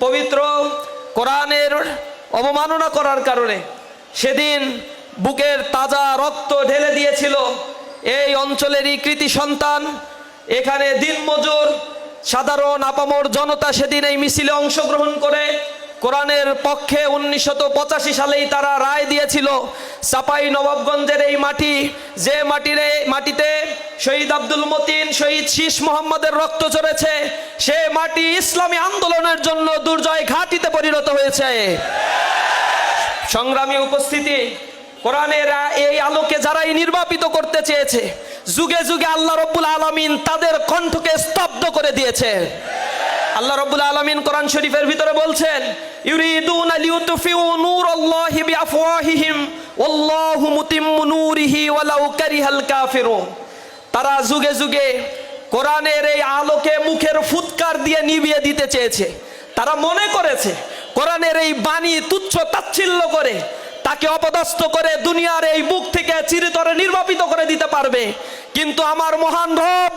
পবিত্র কোরআনের অবমাননা করার কারণে সেদিন বুকের তাজা রক্ত ঢেলে দিয়েছিল এই অঞ্চলেরই কৃতি সন্তান। এখানে দিনমজুর, সাধারণ, আপামর জনতা সেদিন এই মিছিলে অংশগ্রহণ করে কোরআনের পক্ষে উনিশশত পঁচাশি সালেই তারা রায় দিয়েছিল চাপাই নবাবগঞ্জের এই মাটি, যে মাটির, মাটিতে শহীদ আব্দুল মতিন, শহীদ শীষ মোহাম্মদের রক্ত চড়েছে সে মাটি ইসলামী আন্দোলনের জন্য দুর্জয় ঘাটিতে পরিণত হয়েছে। সংগ্রামী উপস্থিতি, কোরআনের এই আলোকে যারাই নির্বাপিত করতে চেয়েছে, যুগে যুগে আল্লাহ রব্বুল আলমিন তাদের কণ্ঠকে স্তব্ধ করে দিয়েছে। আল্লাহ রব্বুল আলমিন কোরআন শরীফের ভিতরে বলছেন ইউরিদুন লিউতফিউ নূরাল্লাহি বিআফওয়াহিহিম ওয়াল্লাহু মুতিম্মু নূরিহি ওয়ালাউ কারিহাল কাফিরুন তারা যুগে যুগে কোরআনের এই আলোকে মুখের ফুৎকার দিয়ে নিভিয়ে দিতে চেয়েছে। তারা মনে করেছে, কোরআনের এই বাণী তুচ্ছ তাচ্ছিল্য করে, তাকে অপদস্থ করে দুনিয়ার এই বুক থেকে চিরতরে নির্বাপিত করে দিতে পারবে। কিন্তু আমার মহান রব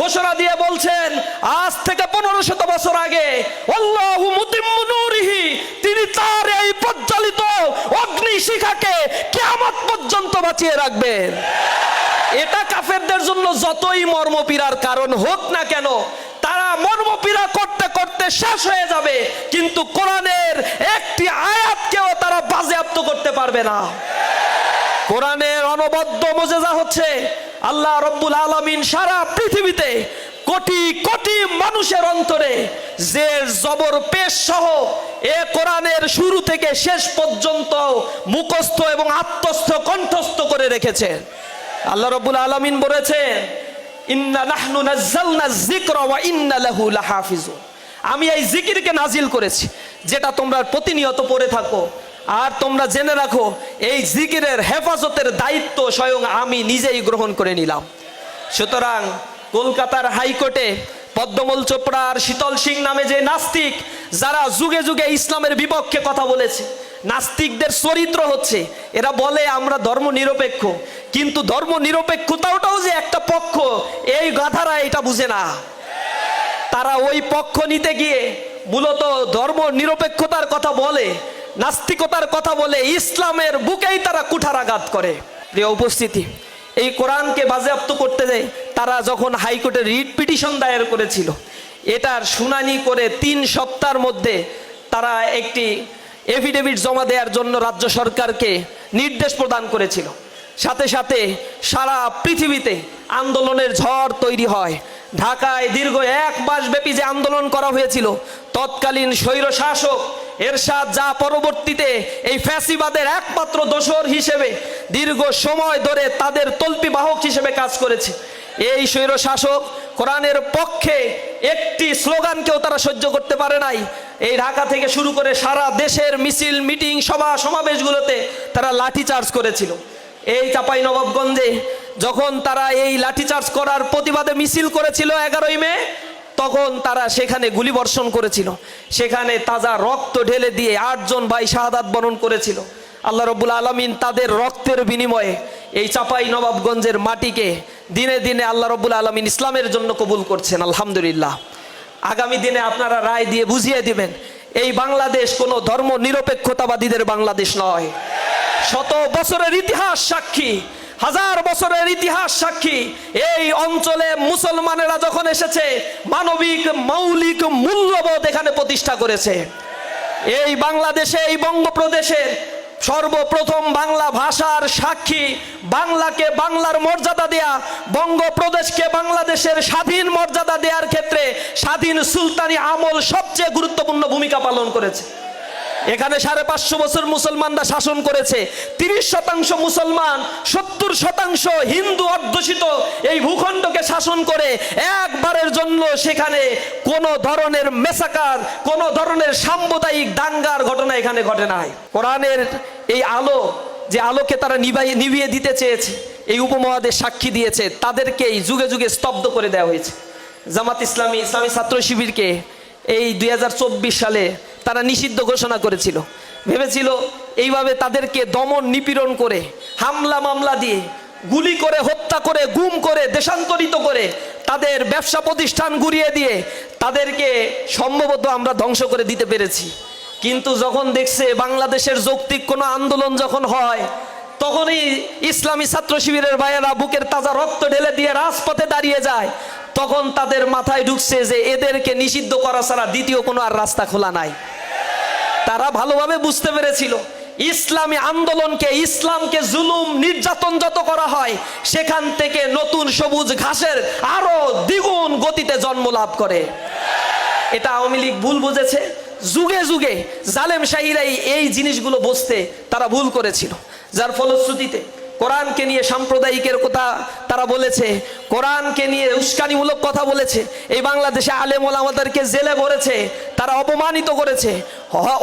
ঘোষণা দিয়ে বলছেন, আজ থেকে পনেরো শত বছর আগে তিনি তার এই প্রজ্বলিত অগ্নি শিখাকে কিয়ামত পর্যন্ত বাঁচিয়ে রাখবেন। এটা কাফেরদের জন্য যতই মর্মপীড়ার কারণ হোক না কেন, তারা মর্মপীড়া করতে করতে শেষ হয়ে যাবে, কিন্তু কোরআনের একটি আয়াতকেও তারা বাজেয়াপ্ত করতে পারবে না। কোরআনের অনবদ্য মজেজা হচ্ছে আল্লাহ রব্বুল আলমিন সারা পৃথিবীতে কোটি কোটি মানুষের অন্তরে যে জবর, পেশ সহ এ কোরআনের শুরু থেকে শেষ পর্যন্ত মুখস্থ এবং আত্মস্থ, কণ্ঠস্থ করে রেখেছেন আল্লাহ রব্বুল আলমিন বলেছেন, ইন্না নাহনু নাজ্জালনা যিকরা ওয়া ইন্না লাহু লাহাফিজুন। আমি এই জিকিরকে নাজিল করেছি, যেটা তোমরা প্রতিনিয়ত পড়ে থাকো। আর তোমরা জেনে রাখো, এই জিকিরের হেফাজতের দায়িত্ব স্বয়ং আমি নিজেই গ্রহণ করে নিলাম। সুতরাং কলকাতার হাইকোর্টে পদ্মমল চোপড়া আর শীতল সিং নামে যে নাস্তিক, যারা যুগে যুগে ইসলামের বিপক্ষে কথা বলেছে, নাস্তিকদের চরিত্র হচ্ছে, এরা বলে আমরা ধর্ম নিরপেক্ষ কিন্তু ধর্ম নিরপেক্ষতাওটাও যে একটা পক্ষ, এই গাধারা এটা বুঝে না। তারা ওই পক্ষ নিতে গিয়ে মূলত ধর্ম নিরপেক্ষতার কথা বলে নাস্তিকতার কথা বলে ইসলামের বুকেই তারা কুঠারাঘাত করে। প্রিয় উপস্থিতি, এই কোরআনকে বাজেয়াপ্ত করতে যায় তারা যখন হাইকোর্টে রিট পিটিশন দায়ের করেছিল, এটার শুনানি করে তিন সপ্তাহের মধ্যে তারা একটি এফিডেভিট জমা দেওয়ার জন্য রাজ্য সরকারকে নির্দেশ প্রদান করেছিল। সাথে সাথে সারা পৃথিবীতে আন্দোলনের ঝড় তৈরি হয়। ঢাকায় দীর্ঘ এক মাস ব্যাপী যে আন্দোলন করা হয়েছিল, তৎকালীন স্বৈর শাসক এরশাদ যা পরবর্তীতে এই ফ্যাসিবাদের একমাত্র দোসর হিসেবে দীর্ঘ সময় ধরে তাদের তল্পি বাহক হিসেবে কাজ করেছে। এই স্বৈর শাসক কোরআনের পক্ষে একটি স্লোগানকেও তারা সহ্য করতে পারে নাই। এই ঢাকা থেকে শুরু করে সারা দেশের মিছিল, মিটিং, সভা, সমাবেশগুলোতে তারা লাঠিচার্জ করেছিল। এই চাপাই নবাবগঞ্জে যখন তারা এই লাঠিচার্জ করার প্রতিবাদে মিছিল করেছিল এগারোই মে, তখন তারা সেখানে গুলি বর্ষণ করেছিল। সেখানে তাজা রক্ত ঢেলে দিয়ে আটজন ভাই শাহাদাত বরণ করেছিল। আল্লাহ রব্বুল আলমিন তাদের রক্তের বিনিময়ে এই চাপাই নবাবগঞ্জের মাটিকে দিনে দিনে আল্লাহ রব্বুল আলমিন ইসলামের জন্য কবুল করছেন, আলহামদুলিল্লাহ। আগামী দিনে আপনারা রায় দিয়ে বুঝিয়ে দিবেন, এই বাংলাদেশ কোনো ধর্ম নিরপেক্ষতাবাদীদের বাংলাদেশ নয়। শত বছরের ইতিহাস সাক্ষী হাজার বছরের ইতিহাস সাক্ষী, এই অঞ্চলে মুসলমানেরা যখন এসেছে, মানবিক মৌলিক মূল্যবোধ এখানে প্রতিষ্ঠা করেছে। এই বাংলাদেশে, এই বঙ্গপ্রদেশের সর্বপ্রথম বাংলা ভাষার সাক্ষী, বাংলাকে বাংলার মর্যাদা দেয়া, বঙ্গপ্রদেশকে বাংলাদেশের স্বাধীন মর্যাদা দেওয়ার ক্ষেত্রে স্বাধীন সুলতানি আমল সবচেয়ে গুরুত্বপূর্ণ ভূমিকা পালন করেছে। এখানে সাড়ে পাঁচশো বছর মুসলমানরা শাসন করেছে। তিরিশ শতাংশ মুসলমান, সত্তর শতাংশ হিন্দু অধ্যুষিত এই ভূখণ্ডকে শাসন করে। একবারের জন্য সেখানে কোনো ধরনের মেসাকার, কোনো ধরনের সাম্প্রদায়িক দাঙ্গার ঘটনা এখানে ঘটে নাই। কোরআনের এই আলো, যে আলোকে তারা নিভাই নিভিয়ে দিতে চেয়েছে, এই উপমহাদেশ সাক্ষী দিয়েছে, তাদেরকেই যুগে যুগে স্তব্ধ করে দেওয়া হয়েছে। জামাত ইসলামী ইসলামী ছাত্র শিবিরকে এই দুই হাজার চব্বিশ সালে তারা নিষিদ্ধ ঘোষণা করেছিল। ভেবেছিল এইভাবে তাদেরকে দমন নিপীড়ন করে, হামলা মামলা দিয়ে, গুলি করে, হত্যা করে, গুম করে, দেশান্তরিত করে তাদের ব্যবসা প্রতিষ্ঠান গুড়িয়ে দিয়ে তাদেরকে সম্ভবত আমরা ধ্বংস করে দিতে পেরেছি। কিন্তু যখন দেখছে বাংলাদেশের যৌক্তিক কোনো আন্দোলন যখন হয়, তখনই ইসলামী ছাত্র শিবিরের ভাইয়েরা বুকের তাজা রক্ত ঢেলে দিয়ে রাজপথে দাঁড়িয়ে যায়। তখন তাদের মাথায় ঢুকছে যে এদেরকে নিষিদ্ধ করা ছাড়া দ্বিতীয় কোনো আর রাস্তা খোলা নাই। তারা ভালোভাবে বুঝতে পেরেছিল। ইসলামী আন্দোলনকে, ইসলামকে জুলুম, নির্যাতন যত করা হয়, সেখান থেকে নতুন সবুজ ঘাসের আরও দ্বিগুণ গতিতে জন্ম লাভ করে। এটা আওয়ামী লীগ ভুল বুঝেছে। যুগে যুগে জালেম শাহিরাই এই জিনিসগুলো বুঝতে তারা ভুল করেছিল। যার ফলশ্রুতিতে কোরআনকে নিয়ে সাম্প্রদায়িকের কথা তারা বলেছে, কোরআনকে নিয়ে উস্কানিমূলক কথা বলেছে, এই বাংলাদেশে আলেম ওলামাদেরকে জেলে ভরেছে তারা অপমানিত করেছে।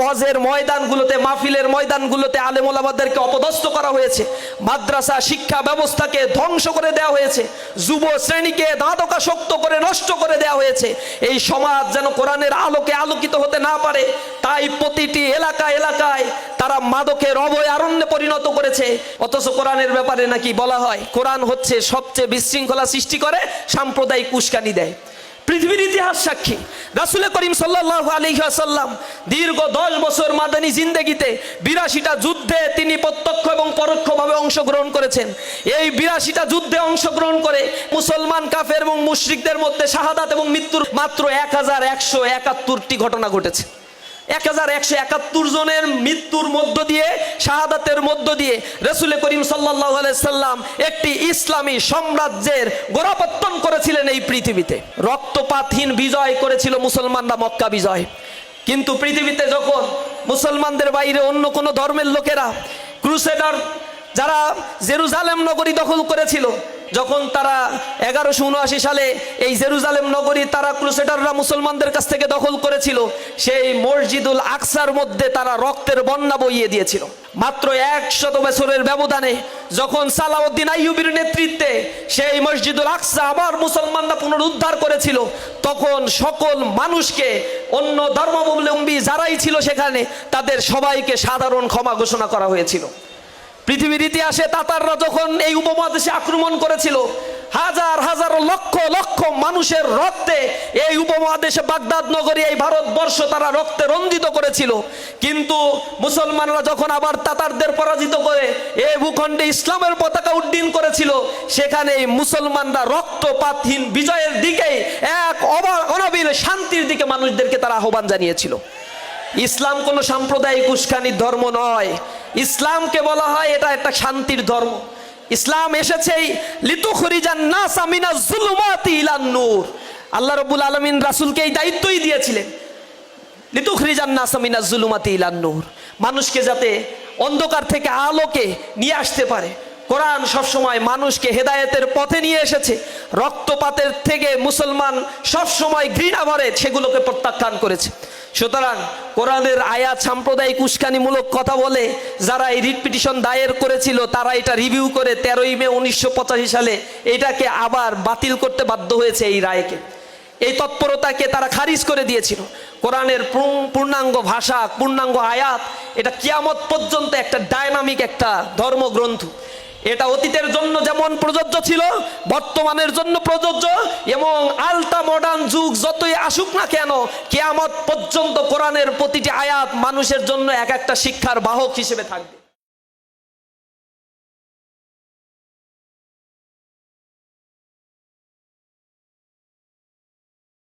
হজের ময়দানগুলোতে, মাহফিলের ময়দানগুলোতে আলেম ওলামাদেরকে অপদস্থ করা হয়েছে। মাদ্রাসা শিক্ষা ব্যবস্থাকে ধ্বংস করে দেওয়া হয়েছে। যুব শ্রেণীকে দাঁতকা শক্ত করে নষ্ট করে দেওয়া হয়েছে। এই সমাজ যেন কোরআনের আলোকে আলোকিত হতে না পারে, তাই প্রতিটি এলাকা এলাকায় তারা মাদকের অভয় আরণ্যে পরিণত করেছে। অথচ কোরআনের ব্যাপারে নাকি বলা হয়, কোরআন হচ্ছে সবচেয়ে বিশৃঙ্খলা সৃষ্টি করে, সাম্প্রদায়িক উস্কানি দেয়। পৃথিবীর ইতিহাস সাক্ষী। রাসুল করিম সাল্লাহ আলহিহাসাল্লাম দীর্ঘ দশ বছর মাদানী জিন্দেগিতে বিরাশিটা যুদ্ধে তিনি প্রত্যক্ষ এবং পরোক্ষভাবে অংশগ্রহণ করেছেন। এই বিরাশিটা যুদ্ধে অংশগ্রহণ করে মুসলমান, কাফের এবং মুশ্রিকদের মধ্যে শাহাদাত এবং মৃত্যুর মাত্র এক হাজার একশো একাত্তরটি ঘটনা ঘটেছে। এক হাজার একশো একাত্তর জনের মৃত্যুর মধ্য দিয়ে, শাহাদাতের মধ্য দিয়ে রসুল করিম সাল্লাহ সাল্লাম একটি ইসলামী সাম্রাজ্যের গোড়াপত্তন করেছিলেন এই পৃথিবীতে। রক্তপাতহীন বিজয় করেছিল মুসলমানরা মক্কা বিজয়। কিন্তু পৃথিবীতে যখন মুসলমানদের বাইরে অন্য কোনো ধর্মের লোকেরা, ক্রুসেডার যারা জেরুজালেম নগরী দখল করেছিল যখন তারা এগারোশো উনআশি সালে এই জেরুজালেম নগরী তারা ক্রুসেডাররা মুসলমানদের কাছ থেকে দখল করেছিল, সেই মসজিদুল আকসার মধ্যে তারা রক্তের বন্যা বইয়ে দিয়েছিল। মাত্র একশত বছরের ব্যবধানে যখন সালাউদ্দিন আইয়ুবির নেতৃত্বে সেই মসজিদুল আকসা আবার মুসলমানরা পুনরুদ্ধার করেছিল, তখন সকল মানুষকে, অন্য ধর্মাবলম্বী যারাই ছিল সেখানে, তাদের সবাইকে সাধারণ ক্ষমা ঘোষণা করা হয়েছিল। পৃথিবীর ইতিহাসে তাতাররা যখন এই উপমহাদেশে আক্রমণ করেছিল, হাজার হাজার লক্ষ লক্ষ মানুষের রক্তে এই উপমহাদেশে বাগদাদ নগরী, এই ভারতবর্ষ তারা রক্তে রঞ্জিত করেছিল। কিন্তু মুসলমানরা যখন আবার তাতারদের পরাজিত করে এই ভূখণ্ডে ইসলামের পতাকা উড্ডীন করেছিল সেখানে মুসলমানরা রক্তপাতহীন বিজয়ের দিকে এক অবা- অনাবিল শান্তির দিকে মানুষদেরকে তারা আহ্বান জানিয়েছিল। ইসলাম কোনো সাম্প্রদায়িক উস্কানির ধর্ম নয়। ইসলামকে বলা হয় এটা একটা শান্তির ধর্ম। ইসলাম এসেছেই নূর। আল্লাহ রাব্বুল আলামিন রাসূলকে এই দায়িত্বই দিয়েছিলেন। নূর। মানুষকে যাতে অন্ধকার থেকে আলোকে নিয়ে আসতে পারে। কোরআন সবসময় মানুষকে হেদায়েতের পথে নিয়ে এসেছে। রক্তপাতের থেকে মুসলমান সবসময় ঘৃণা ভরে সেগুলোকে প্রত্যাখ্যান করেছে। সুতরাং কোরআনের আয়াত সাম্প্রদায়িক উস্কানিমূলক কথা বলে, যারা এই রিট পিটিশন দায়ের করেছিল, তারা এটা রিভিউ করে তেরোই মে উনিশশো পঁচাশি সালে এটাকে আবার বাতিল করতে বাধ্য হয়েছে এই রায়কে। এই তৎপরতাকে তারা খারিজ করে দিয়েছিল। কোরআনের পূর্ণাঙ্গ ভাষা, পূর্ণাঙ্গ আয়াত, এটা কিয়ামত পর্যন্ত একটা ডায়নামিক একটা ধর্মগ্রন্থ। এটা অতীতের জন্য যেমন প্রযোজ্য ছিল, বর্তমানের জন্য প্রযোজ্য, এবং আলতা মডার্ন যুগ যতই আসুক না কেন, কেয়ামত পর্যন্ত কোরআনের প্রতিটি আয়াত মানুষের জন্য এক একটা শিক্ষার বাহক হিসেবে থাকবে।